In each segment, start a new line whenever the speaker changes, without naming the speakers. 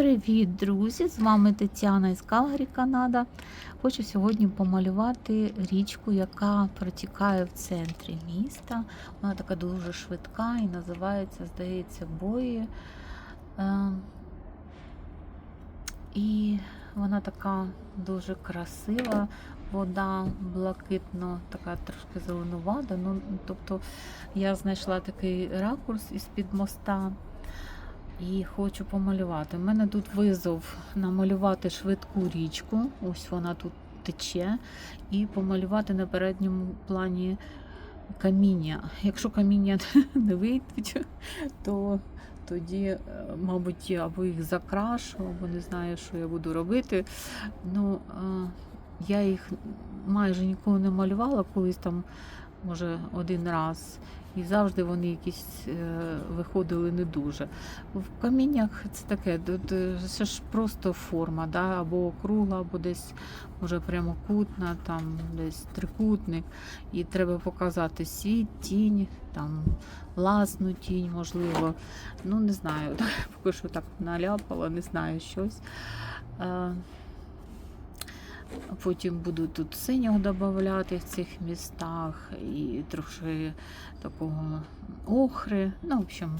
Привіт, друзі! З вами Тетяна із Калгарі, Канада. Хочу сьогодні помалювати річку, яка протікає в центрі міста. Вона така дуже швидка і називається, здається, бої. Е, І вона така дуже красива. Вода блакитно, така трошки зеленувата. Ну, тобто я знайшла такий ракурс із-під моста і хочу помалювати. У мене тут визов намалювати швидку річку. Ось вона тут тече, і помалювати на передньому плані каміння. Якщо каміння не вийдуть, то тоді, е, мабуть, або їх закрашу, або не знаю, що я буду робити. Ну, е, я їх майже ніколи не малювала, колись там, може, один раз. І завжди вони якісь е, виходили не дуже. В каміннях це таке, е, це ж просто форма, да? або округла, або десь може прямокутна, там десь трикутник. І треба показати світ, тінь, там власну тінь, можливо. Ну, не знаю, поки що так наляпала, не знаю щось. Потім буду тут синього додати в цих містах і трохи такого охри. Ну, в общем.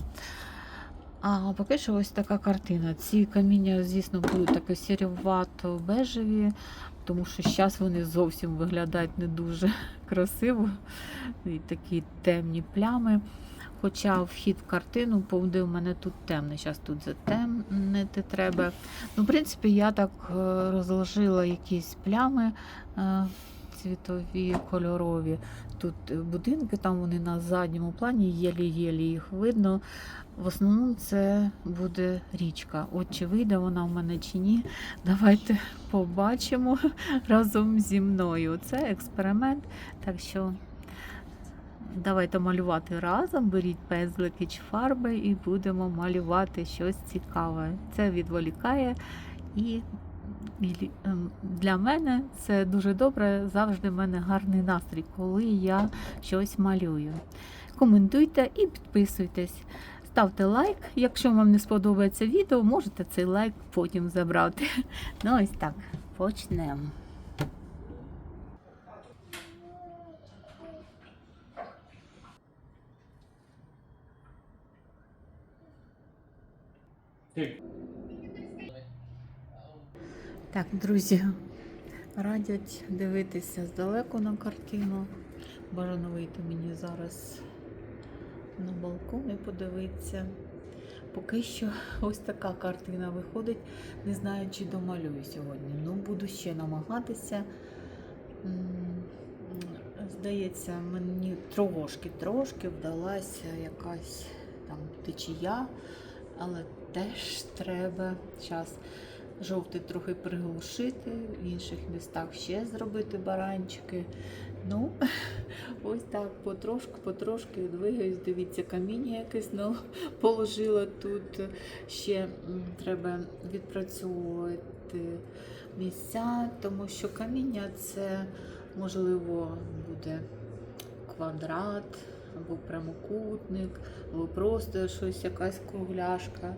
А поки що ось така картина. Ці каміння, звісно, будуть таке сірювато бежеві, тому що зараз вони зовсім виглядають не дуже красиво. І такі темні плями. Хоча вхід в картину буде у мене тут темний. Зараз тут затемнити треба. Ну, в принципі, я так е, розложила якісь плями е, цвітові, кольорові. Тут е, будинки, там вони на задньому плані, єлі-єлі їх видно. В основному це буде річка. От чи вийде вона в мене чи ні. Давайте побачимо разом зі мною. Це експеримент. Так що давайте малювати разом. Беріть пензлики чи фарби і будемо малювати щось цікаве. Це відволікає і. ем, Для мене це дуже добре. Завжди в мене гарний настрій, коли я щось малюю. Коментуйте і підписуйтесь. Ставте лайк. Якщо вам не сподобається відео, можете цей лайк потім забрати. Ну ось так, почнемо. Так, друзі, радять дивитися здалеку на картину. Бажано вийти мені зараз на балкон і подивитися. Поки що ось така картина виходить. Не знаю, чи домалюю сьогодні. Ну, буду ще намагатися. Здається, мені трошки-трошки вдалася якась там течія, але теж треба час жовтий трохи приглушити, в інших містах ще зробити баранчики. Ну, ось так, потрошку, потрошки двигаюсь. Дивіться, каміння якесь ну, положила тут. Ще треба відпрацьовувати місця, тому що каміння це можливо буде квадрат або прямокутник, або просто щось, якась кругляшка.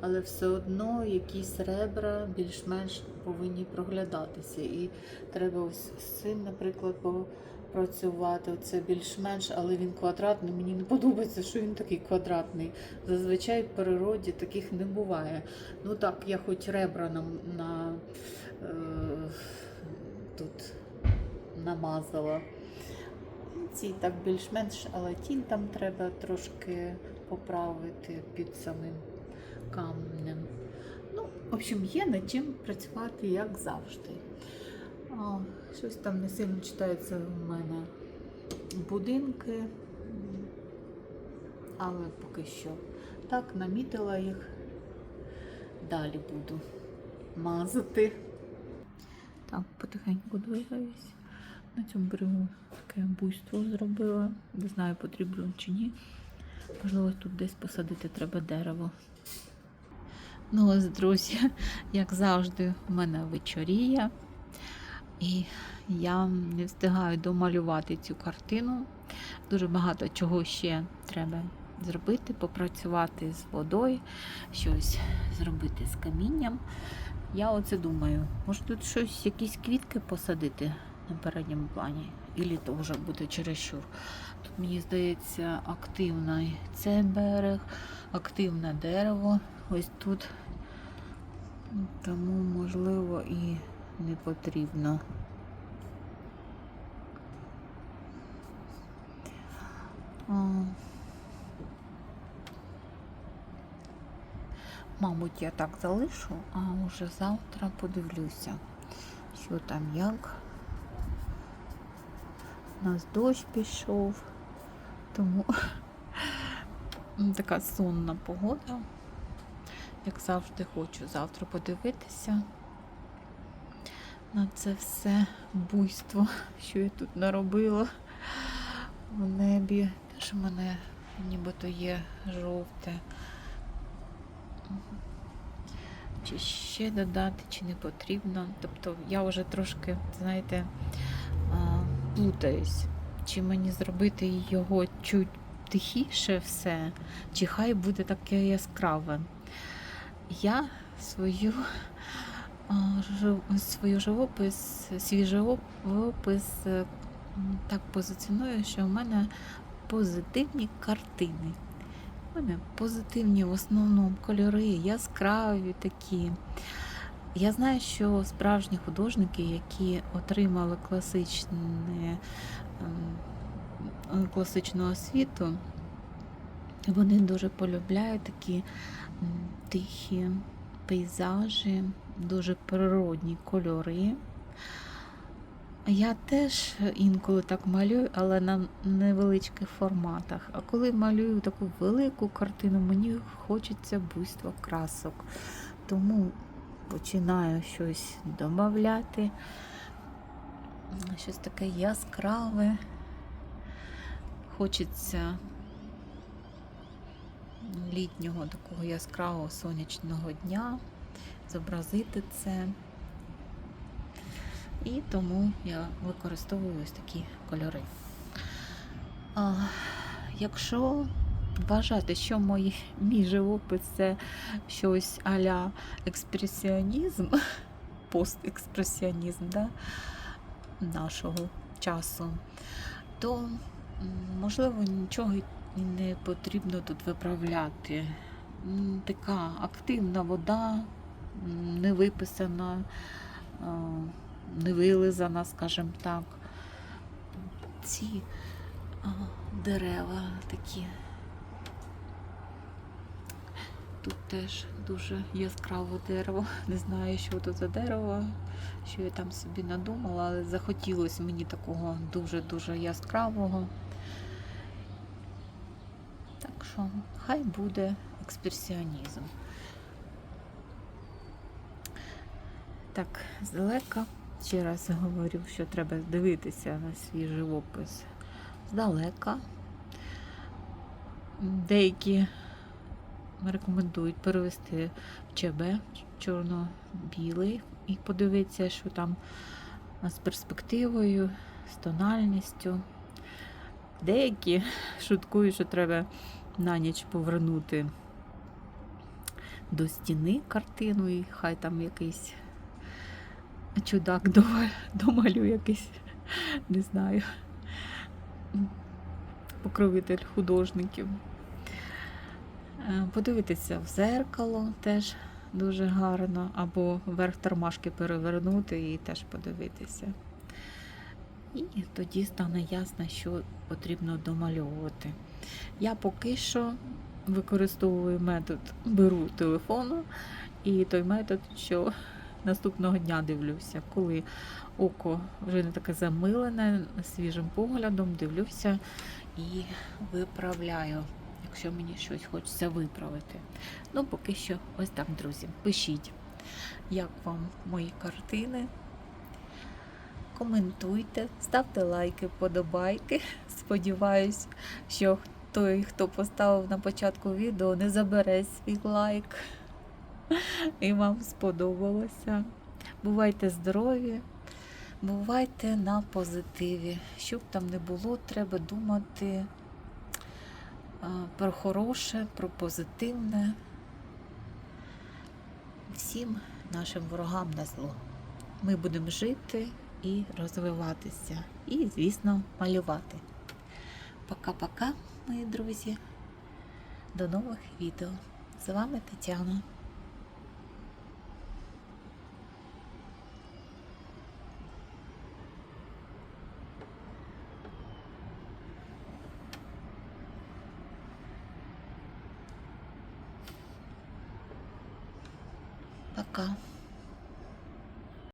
Але все одно якісь ребра більш-менш повинні проглядатися. І треба ось з цим, наприклад, попрацювати. Це більш-менш, але він квадратний. Мені не подобається, що він такий квадратний. Зазвичай в природі таких не буває. Ну так, я хоч ребра на, на е, тут намазала. Ці так більш-менш, але тінь там треба трошки поправити під самим камнем. Ну, в общем, є над чим працювати, як завжди. А, щось там не сильно читається в мене будинки, але поки що. Так, намітила їх. Далі буду мазати. Так, потихеньку двигаюсь. На цьому берегу таке буйство зробила. Не знаю, потрібно чи ні. Можливо, тут десь посадити треба дерево. Ну, ось, друзі, як завжди, в мене вечоріє. І я не встигаю домалювати цю картину. Дуже багато чого ще треба зробити, попрацювати з водою, щось зробити з камінням. Я оце думаю, може тут щось, якісь квітки посадити на передньому плані, Ілі то вже буде чересчур. Тут, мені здається, активний цей берег, активне дерево. Ось тут. Тому, можливо, і не потрібно. Мабуть, я так залишу, а вже завтра подивлюся, що там як. У нас дощ пішов, тому така сонна погода. Як завжди хочу завтра подивитися на це все буйство, що я тут наробила в небі. Теж в мене нібито є жовте. Чи ще додати, чи не потрібно. Тобто я вже трошки, знаєте, плутаюсь. Чи мені зробити його чуть тихіше все, чи хай буде таке яскраве. Я свою, свою живопис, свій живопис так позиціоную, що в мене позитивні картини. У мене позитивні в основному кольори, яскраві такі. Я знаю, що справжні художники, які отримали класичне, ем, класичну освіту, вони дуже полюбляють такі тихі пейзажі, дуже природні кольори. Я теж інколи так малюю, але на невеличких форматах. А коли малюю таку велику картину, мені хочеться буйства красок. Тому починаю щось додавати, щось таке яскраве. Хочеться літнього такого яскравого сонячного дня, зобразити це. І тому я використовую ось такі кольори. А, якщо вважати, що мої, мій живопис це щось а-ля експресіонізм, постекспресіонізм да, нашого часу, то можливо нічого й не потрібно тут виправляти. Така активна вода, не виписана. не вилизана, скажімо так. Ці дерева такі. Тут теж дуже яскраве дерево. Не знаю, що тут за дерево, що я там собі надумала, але захотілося мені такого дуже-дуже яскравого. Так що хай буде експресіонізм. Так, здалека. Ще раз говорю, що треба дивитися на свій живопис здалека. Деякі рекомендують перевести в ЧБ чорно-білий і подивитися, що там з перспективою, з тональністю. Деякі шуткують, що треба на ніч повернути до стіни картину, і хай там якийсь чудак дома- домалює якийсь, не знаю, покровитель художників. Е, Подивитися в зеркало теж дуже гарно, або верх тормашки перевернути і теж подивитися. І тоді стане ясно, що потрібно домальовувати. Я поки що використовую метод беру телефону і той метод, що наступного дня дивлюся, коли око вже не таке замилене, свіжим поглядом дивлюся і виправляю, якщо мені щось хочеться виправити. Ну, поки що, ось так, друзі. Пишіть, як вам мої картини. Коментуйте, ставте лайки, подобайки. Сподіваюсь, що той, хто поставив на початку відео, не забере свій лайк. І вам сподобалося. Бувайте здорові, бувайте на позитиві. Щоб там не було, треба думати про хороше, про позитивне. Всім нашим ворогам на зло. Ми будемо жити і розвиватися. І, звісно, малювати. Пока-пока, мої друзі. До нових відео. З вами Тетяна.